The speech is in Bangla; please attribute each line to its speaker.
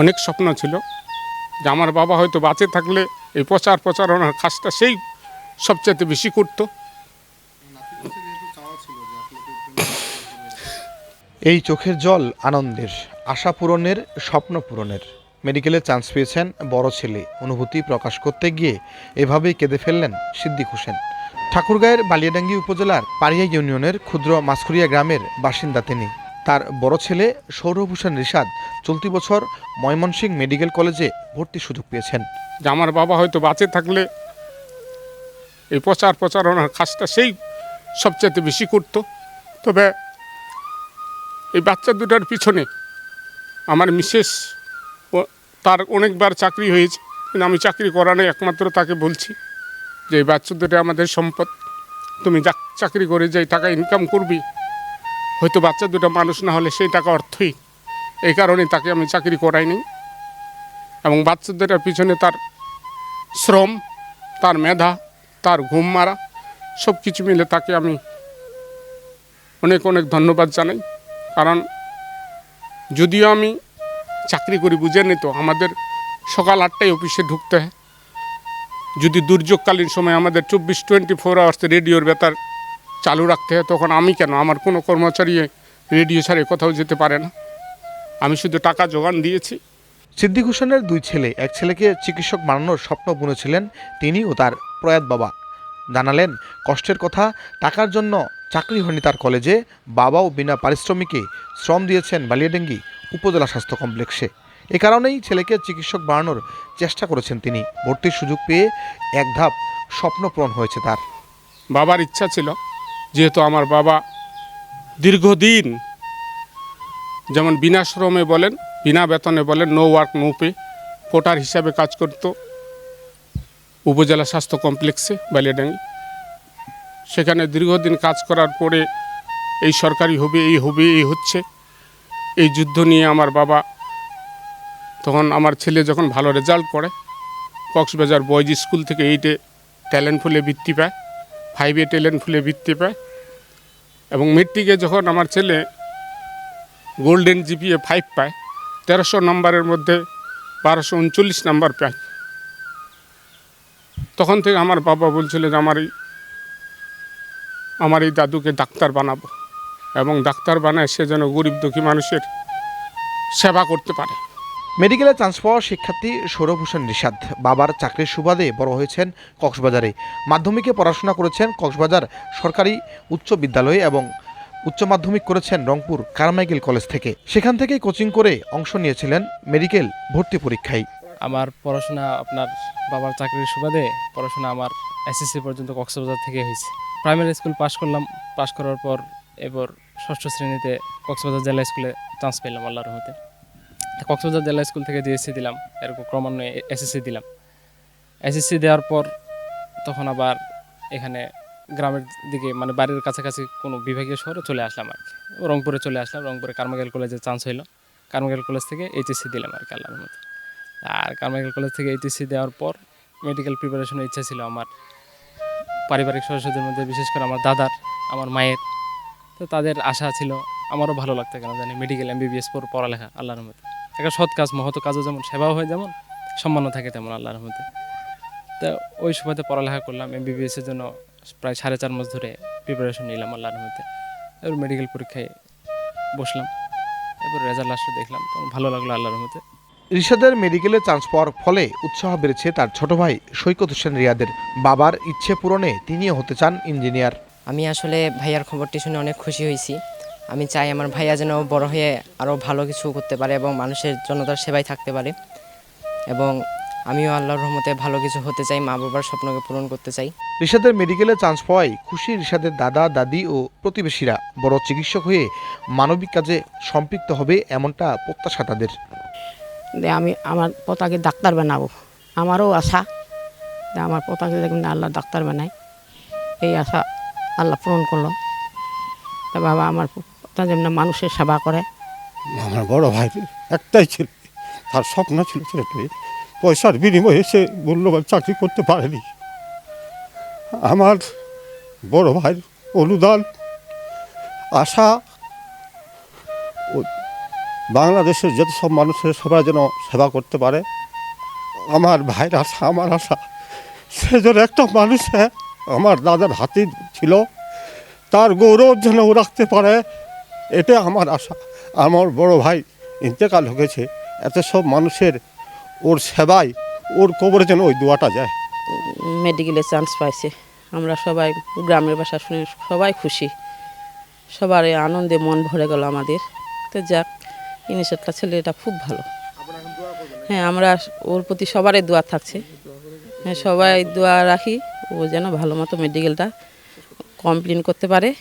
Speaker 1: অনেক স্বপ্ন ছিল যে আমার বাবা হয়তো বাঁচে থাকলে এই প্রচার প্রচারণার কাজটা সেই সবচেয়ে বেশি করতো।
Speaker 2: এই চোখের জল আনন্দের, আশা পূরণের, স্বপ্ন পূরণের। মেডিকেলে চান্স পেয়েছেন বড় ছেলে। অনুভূতি প্রকাশ করতে গিয়ে এভাবেই কেঁদে ফেললেন সিদ্দিক হোসেন। ঠাকুরগাঁয়ের বালিয়াডাঙ্গি উপজেলার পাড়িয়া ইউনিয়নের ক্ষুদ্র মাছখুরিয়া গ্রামের বাসিন্দা তিনি। তার বড় ছেলে সৌরভূষণ রিশাদ চলতি বছর ময়মনসিংহ মেডিকেল কলেজে ভর্তির সুযোগ পেয়েছেন।
Speaker 1: যে আমার বাবা হয়তো বাঁচে থাকলে এই প্রচার প্রচারণার কাজটা সেই সবচেয়ে বেশি করতো। তবে এই বাচ্চা দুটার পিছনে আমার মিসেস তার অনেকবার চাকরি হয়েছে, কিন্তু আমি চাকরি করা নেই একমাত্র তাকে বলছি যে এই বাচ্চা দুটো আমাদের সম্পদ। তুমি চাকরি করে যে টাকা ইনকাম করবি হয়তো বাচ্চা দুটো মানুষ না হলে সেই টাকা অর্থই। এই কারণে তাকে আমি চাকরি করাইনি এবং বাচ্চাদের পিছনে তার শ্রম, তার মেধা, তার ঘুম মারা, সব কিছু মিলে তাকে আমি অনেক অনেক ধন্যবাদ জানাই। কারণ যদিও আমি চাকরি করি বুঝে নিত আমাদের সকাল আটটায় অফিসে ঢুকতে হয়। যদি দুর্যোগকালীন সময় আমাদের চব্বিশ টোয়েন্টি ফোর আওয়ার্স রেডিওর বেতার চালু রাখতে হয় তখন আমি কেন? আমার কোনো কর্মচারী রেডিও ছাড়ে কোথাও যেতে পারে না। আমি শুধু টাকা যোগান দিয়েছি।
Speaker 2: সিদ্দিক হোসেনের দুই ছেলে এক ছেলেকে চিকিৎসক বানানোর স্বপ্ন বুনেছিলেন তিনি ও তার প্রয়াত বাবা। জানালেন কষ্টের কথা টাকার জন্য চাকরি হয়নি তার কলেজে। বাবাও বিনা পারিশ্রমিকে শ্রম দিয়েছেন বালিয়াডেঙ্গি উপজেলা স্বাস্থ্য কমপ্লেক্সে। এ কারণেই ছেলেকে চিকিৎসক বানানোর চেষ্টা করেছেন তিনি। ভর্তির সুযোগ পেয়ে এক ধাপ স্বপ্ন পূরণ হয়েছে তার।
Speaker 1: বাবার ইচ্ছা ছিল যেহেতু আমার বাবা দীর্ঘদিন যেমন বিনা শ্রমে বলেন, বিনা বেতনে বলেন no work no pay porter হিসাবে কাজ করত। উপজেলা স্বাস্থ্য কমপ্লেক্সে, বালিয়াডাঙ্গি। সেখানে দীর্ঘদিন কাজ করার পরে এই সরকারি হবে, এই হবে, এই হচ্ছে। এই যুদ্ধ নিয়ে আমার বাবা তখন আমার ছেলে যখন ভালো রেজাল্ট করে, কক্সবাজার বয়েজ স্কুল থেকে এইটে ট্যালেন্ট ফুলে বৃত্তি পায়। ফাইভে ট্যালেন্ট ফুলে বৃত্তি পায়। এবং মেট্রিকে যখন আমার ছেলে গোল্ডেন জিপিএ ফাইভ পায়, তেরোশো নম্বরের মধ্যে বারোশো উনচল্লিশ নম্বর পায়। তখন থেকে আমার বাবা বলছিল যে, আমার এই আমার এই দাদুকে ডাক্তার বানাবো এবং ডাক্তার বানায় সে যেন গরিব দুঃখী মানুষের সেবা করতে পারে।
Speaker 2: মেডিকেলে চান্স পাওয়া শিক্ষার্থী সৌরভ হোসেন রিশাদ বাবার চাকরির সুবাদে বড় হয়েছেন কক্সবাজারে। মাধ্যমিকে পড়াশোনা করেছেন কক্সবাজার সরকারি উচ্চ বিদ্যালয়ে এবং উচ্চ মাধ্যমিক করেছেন রংপুর কারমাইকেল কলেজ থেকে। সেখান থেকেই কোচিং করে অংশ নিয়েছিলেন মেডিকেল ভর্তি পরীক্ষায়।
Speaker 3: আমার পড়াশোনা আপনার বাবার চাকরির সুবাদে পড়াশোনা আমার এসএসসি পর্যন্ত কক্সবাজার থেকে হয়েছে। প্রাইমারি স্কুল পাশ করলাম, পাশ করার পর এবার ষষ্ঠ শ্রেণীতে কক্সবাজার জেলা স্কুলে চান্স পেলাম আল্লাহর রহমতে। কক্সবাজার জেলা স্কুল থেকে জিএসসি দিলাম এরপর ক্রমান্বয়ে এসএসসি দিলাম। এসএসসি দেওয়ার পর তখন আবার এখানে গ্রামের দিকে মানে বাড়ির কাছাকাছি কোনো বিভাগীয় শহরে চলে আসলাম আর কি। রংপুরে চলে আসলাম, রংপুরে কারমাগেল কলেজে চান্স হইল। কারমাগেল কলেজ থেকে এইচএসসি দিলাম আর কি আল্লাহর রহমতে। আর কারমাইকেল কলেজ থেকে এইচএসসি দেওয়ার পর মেডিকেল প্রিপারেশনের ইচ্ছা ছিল আমার পারিবারিক সদস্যদের মধ্যে, বিশেষ করে আমার দাদার, আমার মায়ের। তো তাদের আশা ছিল, আমারও ভালো লাগতো, কেন জানি মেডিকেল এমবিবিএস পর পড়ালেখা, আল্লাহর রহমতে। একটা সৎ কাজ মহৎ কাজও যেমন সেবাও হয় যেমন সম্মানও থাকে তেমন আল্লাহর রহমতে। তো ওই সুবাদে পড়ালেখা করলাম এমবিবিএস এর জন্য প্রায় সাড়ে চার মাস ধরে প্রিপারেশন নিলাম আল্লাহর রহমতে। এবার মেডিকেল পরীক্ষায় বসলাম। এবার রেজাল্ট আসলে দেখলাম তখন ভালো লাগল আল্লাহর রহমতে।
Speaker 2: রিশাদের মেডিকেলে চান্স পাওয়ার ফলে উৎসাহ বেড়েছে তার ছোট ভাই সৈকত হোসেন রিয়াদের। বাবার ইচ্ছে পূরণে তিনিও হতে চান ইঞ্জিনিয়ার
Speaker 4: আমি আসলে ভাইয়ার খবরটি শুনে অনেক খুশি হয়েছি। আমি চাই আমার ভাইয়া যেন বড় হয়ে আরও ভালো কিছু করতে পারে এবং মানুষের জনতার সেবায় থাকতে পারে। এবং আমিও আল্লাহর রহমতে ভালো কিছু হতে চাই মা বাবার স্বপ্নকে পূরণ করতে চাই।
Speaker 2: রিশাদের মেডিকেলে চান্স পাওয়ায় খুশি রিশাদের দাদা দাদি ও প্রতিবেশীরা বড় চিকিৎসক হয়ে মানবিক কাজে সম্পৃক্ত হবে এমনটা প্রত্যাশা তাদের।
Speaker 5: আমি আমার পোতাকে ডাক্তার বানাবো। আমারও আশা। যে আমার পোতাকে দেখুন আল্লাহ ডাক্তার বানায়। এই আশা আল্লাহ পূরণ করল। তা বাবা আমার পোতা যেমন মানুষের সেবা করে।
Speaker 6: আমার বড় ভাই একটাই ছিল, তার স্বপ্ন ছিল ছেলেটি পয়সার বিনিময়ে সে মূল্যবান চাকরি করতে পারেনি। আমার বড় ভাইয়ের অনুদান, আশা বাংলাদেশের যত সব মানুষের সবাই যেন সেবা করতে পারে, আমার ভাইয়ের আশা, আমার আশা, সে যেন একটা মানুষে আমার দাদার হাতে ছিল, তার গৌরব যেন রাখতে পারে। এটা আমার আশা। আমার বড় ভাই ইন্তেকাল হয়েছে, এত সব মানুষের ওর সেবায়, ওর কবরে যেন ওই দোয়াটা যায়।
Speaker 7: মেডিকেলে চান্স পাইছে। আমরা সবাই গ্রামের বাসা শুনে সবাই খুশি। সবার আনন্দে মন ভরে গেল আমাদের। তো যাক ইনিশারটা ছেলে এটা খুব ভালো। হ্যাঁ আমরা ওর প্রতি সবারই দোয়া থাকছে। হ্যাঁ সবাই দোয়া রাখি, ও যেন ভালো মতো মেডিকেলটা কমপ্লেন করতে পারে।